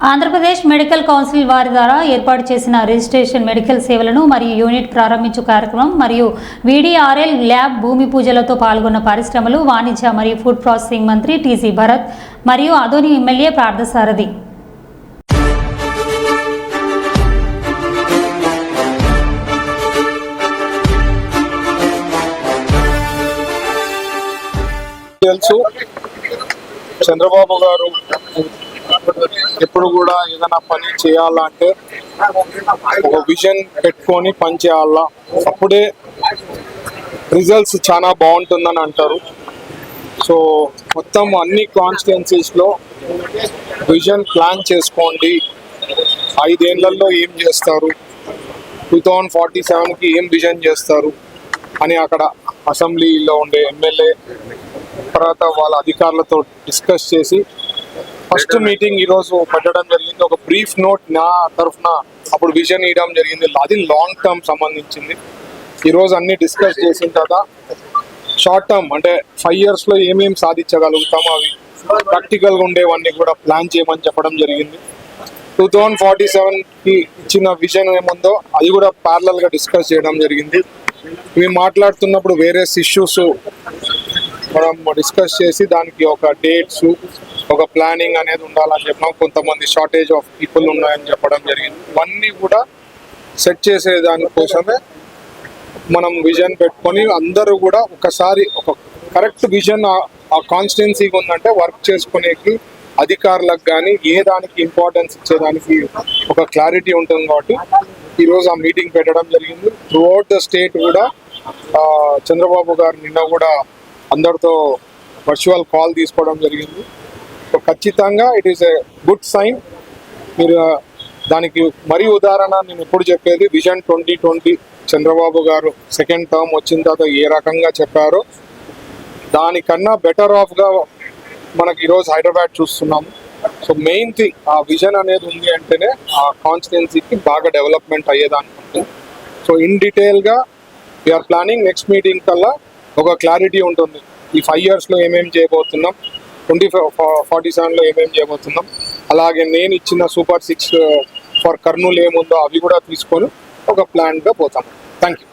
Andhra Pradesh medical council వారి ద్వారా ఏర్పాటు చేసిన రిజిస్ట్రేషన్ మెడికల్ సేవలను మరియు యూనిట్ ప్రారంభించు కార్యక్రమం మరియు వీడీఆర్ఎల్ ల్యాబ్ భూమి పూజలతో పాల్గొన్న పరిశ్రమలు వాణిజ్య మరియు ఫుడ్ ప్రాసెసింగ్ మంత్రి టీసీ భరత్ మరియు అదోని ఎమ్మెల్యే ప్రార్థసారథి చంద్రబాబు గారు ఎప్పుడు కూడా ఏదైనా పని చేయాలంటే ఒక విజన్ పెట్టుకొని పని చేయాలా? అప్పుడే రిజల్ట్స్ చాలా బాగుంటుందని అంటారు. సో మొత్తం అన్ని కాన్స్టిట్యున్సీస్లో విజన్ ప్లాన్ చేసుకోండి. ఐదేళ్ళలో ఏం చేస్తారు? టూ థౌజండ్ ఫార్టీ సెవెన్కి ఏం విజన్ చేస్తారు? అని అక్కడ అసెంబ్లీలో ఉండే ఎమ్మెల్యే తర్వాత వాళ్ళ అధికారులతో డిస్కస్ చేసి ఫస్ట్ మీటింగ్ ఈ రోజు పెట్టడం జరిగింది. ఒక బ్రీఫ్ నోట్ నా తరఫున అప్పుడు విజన్ ఇవ్వడం జరిగింది. అది లాంగ్ టర్మ్ సంబంధించింది. ఈ రోజు అన్ని డిస్కస్ చేసిన తర్వాత షార్ట్ టర్మ్ అంటే ఫైవ్ ఇయర్స్లో ఏమేమి సాధించగలుగుతామో అవి ప్రాక్టికల్గా ఉండేవన్నీ కూడా ప్లాన్ చేయమని చెప్పడం జరిగింది. టూ థౌజండ్ ఫార్టీ సెవెన్కి ఇచ్చిన విజన్ ఏముందో అది కూడా ప్యారలల్గా డిస్కస్ చేయడం జరిగింది. ఇవి మాట్లాడుతున్నప్పుడు వేరియస్ ఇష్యూస్ మనం డిస్కస్ చేసి దానికి ఒక డేట్స్ ఒక ప్లానింగ్ అనేది ఉండాలని చెప్పినాం. కొంతమంది షార్టేజ్ ఆఫ్ పీపుల్ ఉన్నాయని చెప్పడం జరిగింది. ఇవన్నీ కూడా సెట్ చేసే దానికోసమే మనం విజన్ పెట్టుకొని అందరూ కూడా ఒకసారి ఒక కరెక్ట్ విజన్ ఆ కాన్స్టిట్యున్సీకి ఉందంటే వర్క్ చేసుకునేకి అధికారులకు కానీ ఏ దానికి ఇంపార్టెన్స్ ఇచ్చేదానికి ఒక క్లారిటీ ఉంటుంది కాబట్టి ఈరోజు ఆ మీటింగ్ పెట్టడం జరిగింది. త్రూఅవుట్ ద స్టేట్ కూడా చంద్రబాబు గారు నిన్న కూడా అందరితో వర్చువల్ కాల్ తీసుకోవడం జరిగింది. సో ఖచ్చితంగా it is a good sign మీరు దానికి మరీ ఉదాహరణ నేను ఎప్పుడు చెప్పేది విజన్ ట్వంటీ ట్వంటీ చంద్రబాబు గారు సెకండ్ టర్మ్ వచ్చిన తర్వాత ఏ రకంగా చెప్పారో దానికన్నా బెటర్ ఆఫ్గా మనకి ఈరోజు హైదరాబాద్ చూస్తున్నాము. సో మెయిన్ థింగ్ ఆ విజన్ అనేది ఉంది అంటేనే ఆ కాన్స్టిట్యున్సీకి బాగా డెవలప్మెంట్ అయ్యేదానికి సో ఇన్ డీటెయిల్గా వీఆర్ ప్లానింగ్ నెక్స్ట్ మీటింగ్ కల్లా ఒక క్లారిటీ ఉంటుంది. ఈ ఫైవ్ ఇయర్స్లో ఏమేమి చేయబోతున్నాం ట్వంటీ ఫార్టీ సెవెన్లో ఏమేమి చేయబోతున్నాం. అలాగే నేను ఇచ్చిన super six uh, for Kurnool ఏముందో అవి కూడా తీసుకొని ఒక ప్లాన్గా పోతాం. Thank you